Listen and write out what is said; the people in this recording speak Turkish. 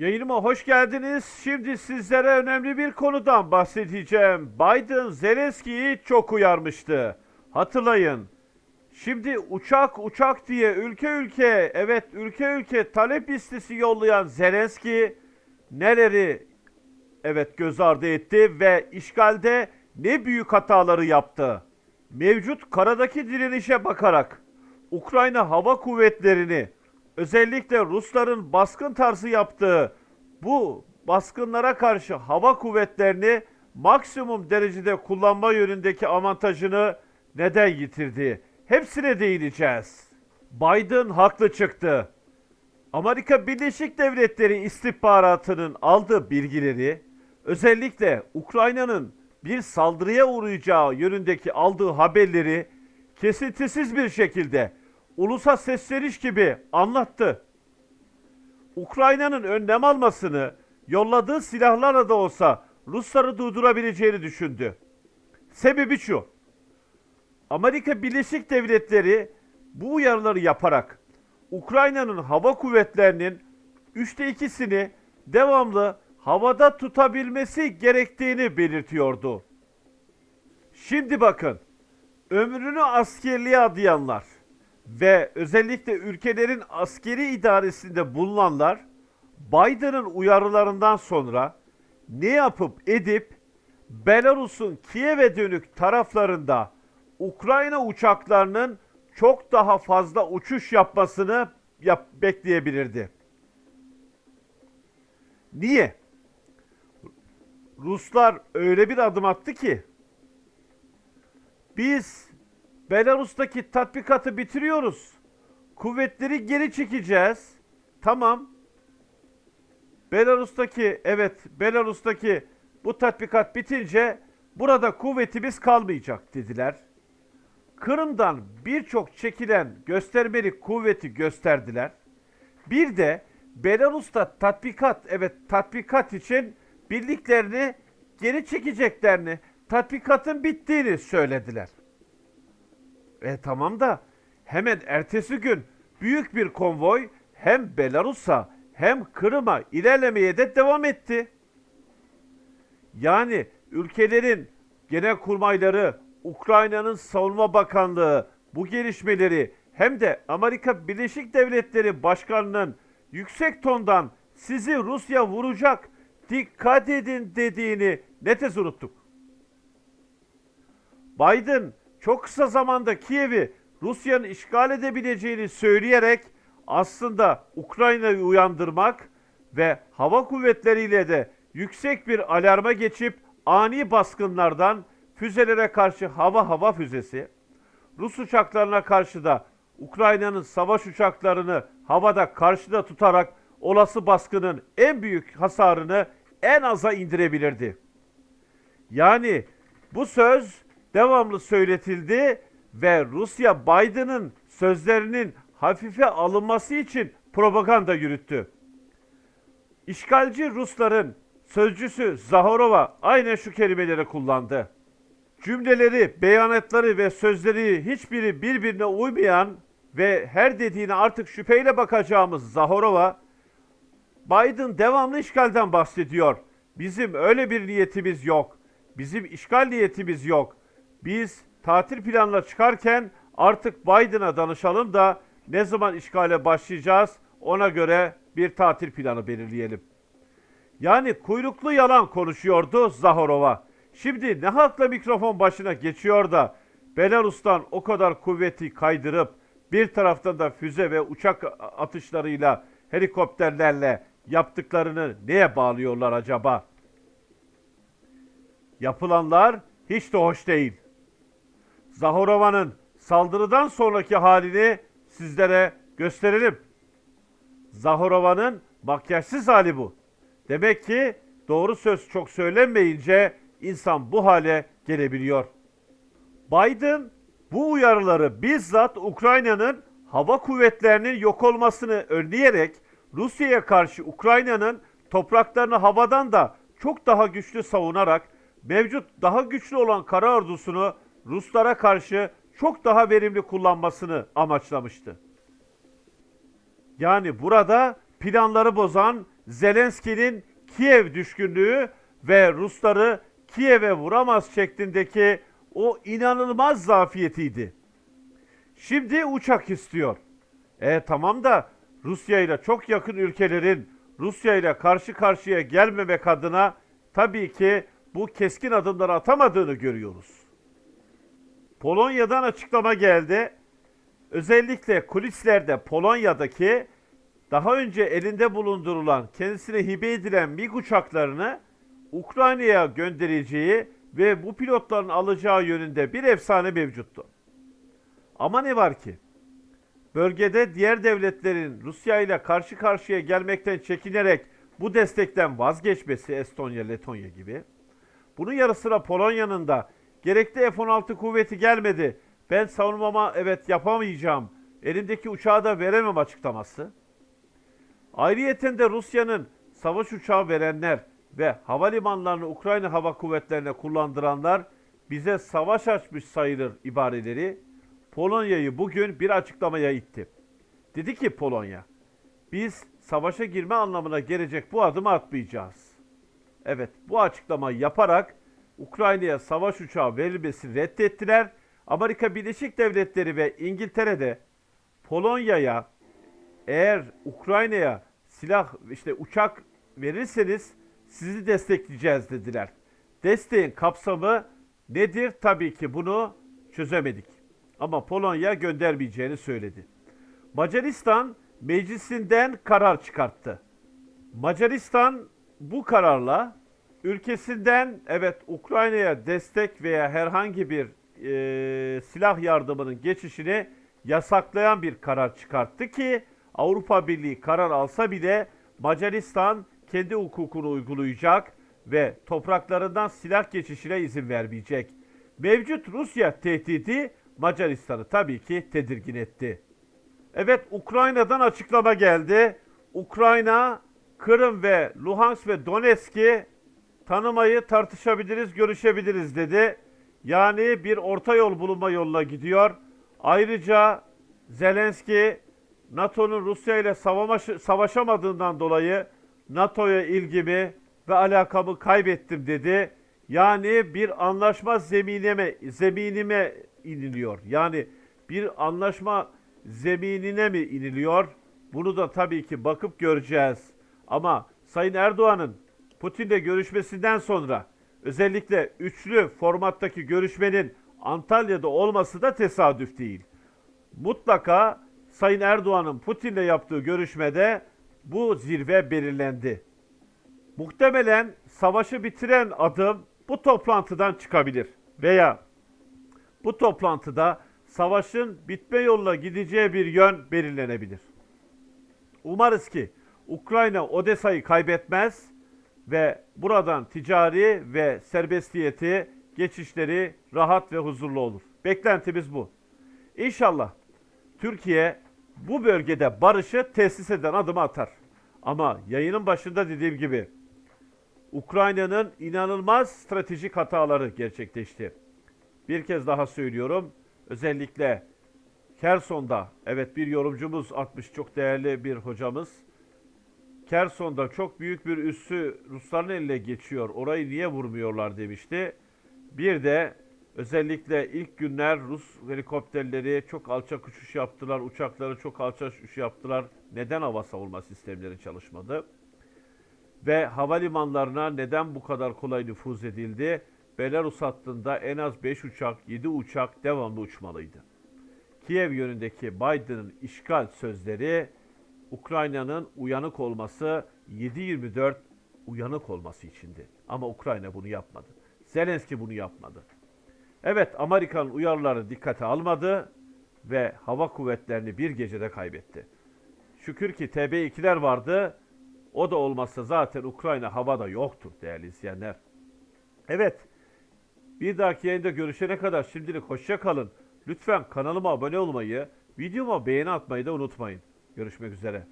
Yayınıma hoş geldiniz. Şimdi sizlere önemli bir konudan bahsedeceğim. Biden Zelenski'yi çok uyarmıştı. Hatırlayın. Şimdi uçak uçak diye ülke ülke evet ülke ülke talep listesi yollayan Zelenski neleri evet göz ardı etti ve işgalde ne büyük hataları yaptı. Mevcut karadaki direnişe bakarak Ukrayna Hava Kuvvetleri'ni özellikle Rusların baskın tarzı yaptığı bu baskınlara karşı hava kuvvetlerini maksimum derecede kullanma yönündeki avantajını neden yitirdi? Hepsine değineceğiz. Biden haklı çıktı. Amerika Birleşik Devletleri istihbaratının aldığı bilgileri özellikle Ukrayna'nın bir saldırıya uğrayacağı yönündeki aldığı haberleri kesintisiz bir şekilde ulusa sesleniş gibi anlattı. Ukrayna'nın önlem almasını yolladığı silahlarla da olsa Rusları durdurabileceğini düşündü. Sebebi şu. Amerika Birleşik Devletleri bu uyarıları yaparak Ukrayna'nın hava kuvvetlerinin üçte ikisini devamlı havada tutabilmesi gerektiğini belirtiyordu. Şimdi bakın, ömrünü askerliğe adayanlar ve özellikle ülkelerin askeri idaresinde bulunanlar Biden'ın uyarılarından sonra ne yapıp edip Belarus'un Kiev'e dönük taraflarında Ukrayna uçaklarının çok daha fazla uçuş yapmasını yap bekleyebilirdi. Niye? Ruslar öyle bir adım attı ki biz Belarus'taki tatbikatı bitiriyoruz. Kuvvetleri geri çekeceğiz. Tamam. Belarus'taki evet Belarus'taki bu tatbikat bitince burada kuvvetimiz kalmayacak dediler. Kırım'dan birçok çekilen göstermelik kuvveti gösterdiler. Bir de Belarus'ta tatbikat evet tatbikat için birliklerini geri çekeceklerini, tatbikatın bittiğini söylediler. E tamam da hemen ertesi gün büyük bir konvoy hem Belarus'a hem Kırım'a ilerlemeye de devam etti. Yani ülkelerin genel kurmayları, Ukrayna'nın savunma bakanlığı bu gelişmeleri hem de Amerika Birleşik Devletleri Başkanı'nın yüksek tondan sizi Rusya vuracak dikkat edin dediğini ne tez unuttuk. Biden çok kısa zamanda Kiev'i Rusya'nın işgal edebileceğini söyleyerek aslında Ukrayna'yı uyandırmak ve hava kuvvetleriyle de yüksek bir alarma geçip ani baskınlardan füzelere karşı hava hava füzesi, Rus uçaklarına karşı da Ukrayna'nın savaş uçaklarını havada karşıda tutarak olası baskının en büyük hasarını en aza indirebilirdi. Yani bu söz devamlı söyletildi ve Rusya Biden'ın sözlerinin hafife alınması için propaganda yürüttü. İşgalci Rusların sözcüsü Zahorova aynen şu kelimeleri kullandı. Cümleleri, beyanatları ve sözleri hiçbiri birbirine uymayan ve her dediğine artık şüpheyle bakacağımız Zahorova, Biden devamlı işgalden bahsediyor. Bizim öyle bir niyetimiz yok. Bizim işgal niyetimiz yok. Biz tatil planına çıkarken artık Biden'a danışalım da ne zaman işgale başlayacağız ona göre bir tatil planı belirleyelim. Yani kuyruklu yalan konuşuyordu Zahorova. Şimdi ne hakla mikrofon başına geçiyor da Belarus'tan o kadar kuvveti kaydırıp bir taraftan da füze ve uçak atışlarıyla, helikopterlerle yaptıklarını neye bağlıyorlar acaba? Yapılanlar hiç de hoş değil. Zahorova'nın saldırıdan sonraki halini sizlere gösterelim. Zahorova'nın makyajsız hali bu. Demek ki doğru söz çok söylenmeyince insan bu hale gelebiliyor. Biden bu uyarıları bizzat Ukrayna'nın hava kuvvetlerinin yok olmasını önleyerek Rusya'ya karşı Ukrayna'nın topraklarını havadan da çok daha güçlü savunarak mevcut daha güçlü olan kara ordusunu Ruslara karşı çok daha verimli kullanmasını amaçlamıştı. Yani burada planları bozan Zelenski'nin Kiev düşkünlüğü ve Rusları Kiev'e vuramaz şeklindeki o inanılmaz zafiyetiydi. Şimdi uçak istiyor. E tamam da Rusya ile çok yakın ülkelerin Rusya ile karşı karşıya gelmemek adına tabii ki bu keskin adımları atamadığını görüyoruz. Polonya'dan açıklama geldi. Özellikle kulislerde Polonya'daki daha önce elinde bulundurulan, kendisine hibe edilen MiG uçaklarını Ukrayna'ya göndereceği ve bu pilotların alacağı yönünde bir efsane mevcuttu. Ama ne var ki? Bölgede diğer devletlerin Rusya ile karşı karşıya gelmekten çekinerek bu destekten vazgeçmesi Estonya, Letonya gibi. Bunun yarı sıra Polonya'nın da gerekli F-16 kuvveti gelmedi. Ben savunmama evet yapamayacağım. Elimdeki uçağı da veremem açıklaması. Ayrıyeten de Rusya'nın savaş uçağı verenler ve havalimanlarını Ukrayna Hava Kuvvetleri'ne kullandıranlar bize savaş açmış sayılır ibareleri Polonya'yı bugün bir açıklamaya itti. Dedi ki Polonya, biz savaşa girme anlamına gelecek bu adımı atmayacağız. Evet, bu açıklamayı yaparak Ukrayna'ya savaş uçağı verilmesini reddettiler. Amerika Birleşik Devletleri ve İngiltere'de Polonya'ya eğer Ukrayna'ya silah işte uçak verirseniz sizi destekleyeceğiz dediler. Desteğin kapsamı nedir? Tabii ki bunu çözemedik. Ama Polonya göndermeyeceğini söyledi. Macaristan meclisinden karar çıkarttı. Macaristan bu kararla ülkesinden evet Ukrayna'ya destek veya herhangi bir e, silah yardımının geçişini yasaklayan bir karar çıkarttı ki Avrupa Birliği karar alsa bile Macaristan kendi hukukunu uygulayacak ve topraklarından silah geçişine izin vermeyecek. Mevcut Rusya tehdidi Macaristan'ı tabii ki tedirgin etti. Evet Ukrayna'dan açıklama geldi. Ukrayna, Kırım ve Luhansk ve Donetsk'i tanımayı tartışabiliriz, görüşebiliriz dedi. Yani bir orta yol bulunma yoluna gidiyor. Ayrıca Zelenski NATO'nun Rusya ile savaş- savaşamadığından dolayı NATO'ya ilgimi ve alakamı kaybettim dedi. Yani bir anlaşma zeminime, zeminime iniliyor. Yani bir anlaşma zeminine mi iniliyor? Bunu da tabii ki bakıp göreceğiz. Ama Sayın Erdoğan'ın Putin'le görüşmesinden sonra özellikle üçlü formattaki görüşmenin Antalya'da olması da tesadüf değil. Mutlaka Sayın Erdoğan'ın Putin'le yaptığı görüşmede bu zirve belirlendi. Muhtemelen savaşı bitiren adım bu toplantıdan çıkabilir veya bu toplantıda savaşın bitme yoluna gideceği bir yön belirlenebilir. Umarız ki Ukrayna Odessa'yı kaybetmez ve buradan ticari ve serbestiyeti geçişleri rahat ve huzurlu olur. Beklentimiz bu. İnşallah Türkiye bu bölgede barışı tesis eden adımı atar. Ama yayının başında dediğim gibi Ukrayna'nın inanılmaz stratejik hataları gerçekleşti. Bir kez daha söylüyorum. Özellikle Kerson'da evet bir yorumcumuz atmış çok değerli bir hocamız. Kerson'da çok büyük bir üssü Rusların eline geçiyor. Orayı niye vurmuyorlar demişti. Bir de özellikle ilk günler Rus helikopterleri çok alçak uçuş yaptılar. Uçakları çok alçak uçuş yaptılar. Neden hava savunma sistemleri çalışmadı? Ve havalimanlarına neden bu kadar kolay nüfuz edildi? Belarus hattında en az 5 uçak, 7 uçak devamlı uçmalıydı. Kiev yönündeki Biden'ın işgal sözleri Ukrayna'nın uyanık olması 7-24 uyanık olması içindi. Ama Ukrayna bunu yapmadı. Zelenski bunu yapmadı. Evet Amerikan uyarıları dikkate almadı ve hava kuvvetlerini bir gecede kaybetti. Şükür ki TB2'ler vardı. O da olmazsa zaten Ukrayna havada yoktur değerli izleyenler. Evet bir dahaki yayında görüşene kadar şimdilik hoşça kalın. Lütfen kanalıma abone olmayı, videoma beğeni atmayı da unutmayın. Görüşmek üzere.